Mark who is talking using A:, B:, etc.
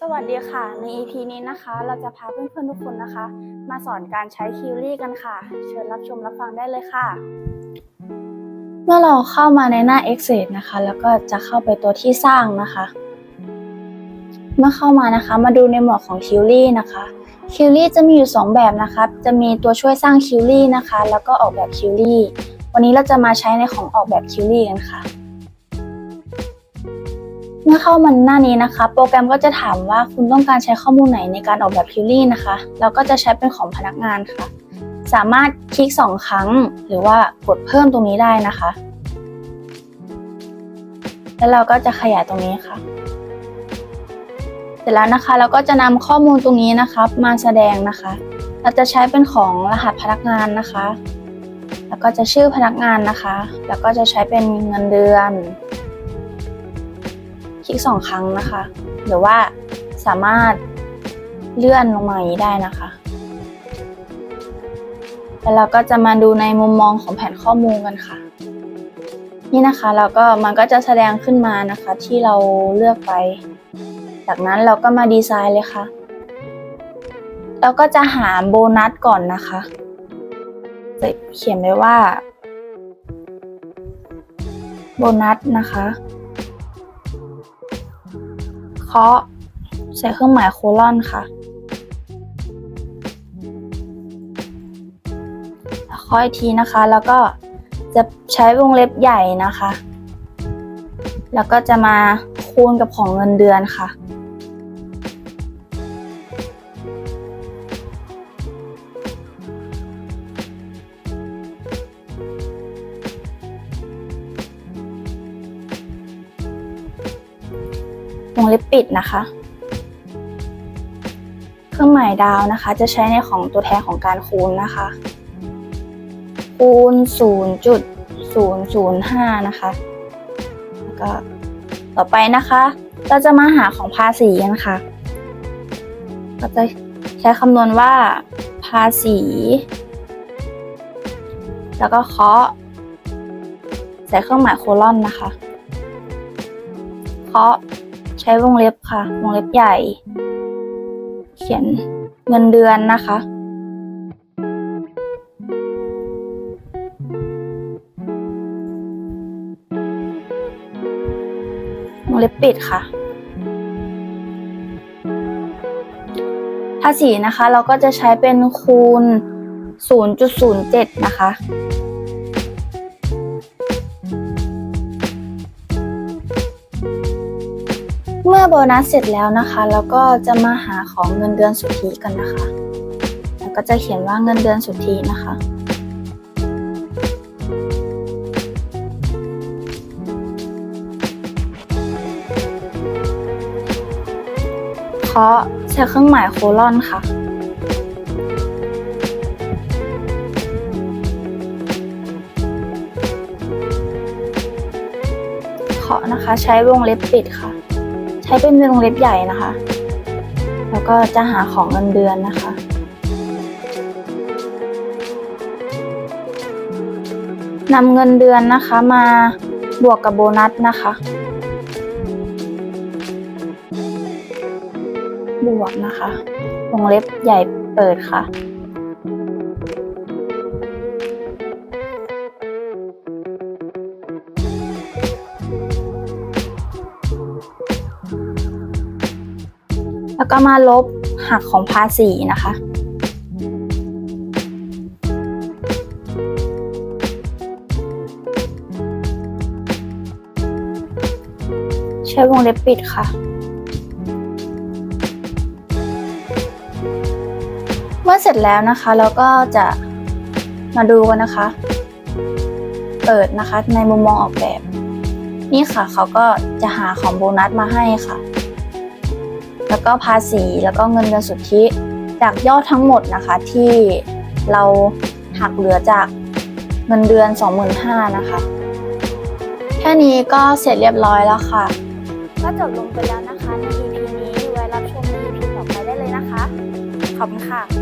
A: สวัสดีค่ะ ใน EP นี้นะคะ เราจะพาเพื่อนๆทุกคนนะคะ มาสอนการใช้คิวรี่กันค่ะ เชิญรับชมรับฟังได้เลยค่ะ เมื่อเราเข้ามาในหน้า Excel นะคะ แล้วก็จะเข้าไปตัวที่สร้างนะคะ เมื่อเข้ามานะคะ มาดูในหมวดของคิวรี่นะคะคิวรี่จะมีอยู่ 2 แบบนะคะ จะมีตัวช่วยสร้างคิวรี่นะคะ แล้วก็ออกแบบคิวรี่ วันนี้เราจะมาใช้ในของออกแบบคิวรี่กันค่ะ เมื่อเข้ามาหน้านี้นะคะ โปรแกรมก็จะถามว่าคุณต้องการใช้ข้อมูลไหนในการออกแบบคิวรี่นะคะแล้วก็จะใช้เป็นของพนักงานค่ะ สามารถคลิก 2 ครั้ง หรือว่ากดเพิ่มตรงนี้ได้นะคะ แล้วเราก็จะขยายตรงนี้ค่ะ เสร็จแล้วนะคะ เราก็จะนำข้อมูลตรงนี้นะคะมาแสดงนะคะ เราจะใช้เป็นของรหัสพนักงานนะคะ แล้วก็จะชื่อพนักงานนะคะ แล้วก็จะใช้เป็นเงินเดือน คลิกสองครั้งนะคะ หรือว่าสามารถเลื่อนลงมาอย่างนี้ได้นะคะ แล้วเราก็จะมาดูในมุมมองของแผนข้อมูลกันค่ะ นี่นะคะแล้วก็มันก็จะแสดงขึ้นมานะคะที่เราเลือกไป จากนั้นเราก็มาดีไซน์เลยค่ะ เราก็จะหาโบนัสก่อนนะคะจะเขียนไว้ว่า โบนัสนะคะ เคาะใส่เครื่องหมายโคลอนค่ะเคาะอีกทีนะคะ แล้วก็จะใช้วงเล็บใหญ่นะคะ แล้วก็จะมาคูณกับของเงินเดือนค่ะ วงเล็บปิดนะคะ เครื่องหมายดาวนะคะ จะใช้ในของตัวแทนของการคูณนะคะ คูณ 0.005 นะคะ แล้วก็ต่อไปนะคะ เราจะมาหาของภาษีกันค่ะก็จะใช้คำนวณว่าภาษี แล้วก็เคาะใส่เครื่องหมายโคลอนนะคะ เคาะ ใช้วงเล็บค่ะ วงเล็บใหญ่ เขียนเงินเดือนนะคะ วงเล็บปิดค่ะ ภาษีนะคะเราก็จะใช้เป็นคูณ 0.07 นะคะ เมื่อโบนัสเสร็จแล้วนะคะ แล้วก็จะมาหาของเงินเดือนสุทธิกันนะคะ แล้วก็จะเขียนว่าเงินเดือนสุทธินะคะเคาะใช้เครื่องหมายโคลอนค่ะเคาะนะคะ ใช้วงเล็บปิดค่ะ ใช้เป็นวงเล็บใหญ่นะคะ แล้วก็จะหาของเงินเดือนนะคะ นำเงินเดือนนะคะมาบวกกับโบนัสนะคะ บวกนะคะ วงเล็บใหญ่เปิดค่ะ แล้วก็มาลบหักของภาษีนะคะใช้วงเล็บปิดค่ะ เมื่อเสร็จแล้วนะคะ เราก็จะมาดูกันนะคะ เปิดนะคะในมุมมองออกแบบ นี่ค่ะเขาก็จะหาของโบนัสมาให้ค่ะ แล้วก็ภาษีแล้วก็เงินเดือนสุทธิ จากยอดทั้งหมดนะคะที่เราหักเหลือจากเงินเดือน 25,000นะคะ แค่นี้ก็เสร็จเรียบร้อยแล้วค่ะ ก็จบลงไปแล้วนะคะใน EP นี้ไว้รับชมใน EP ต่อไปได้เลยนะคะ ขอบคุณค่ะ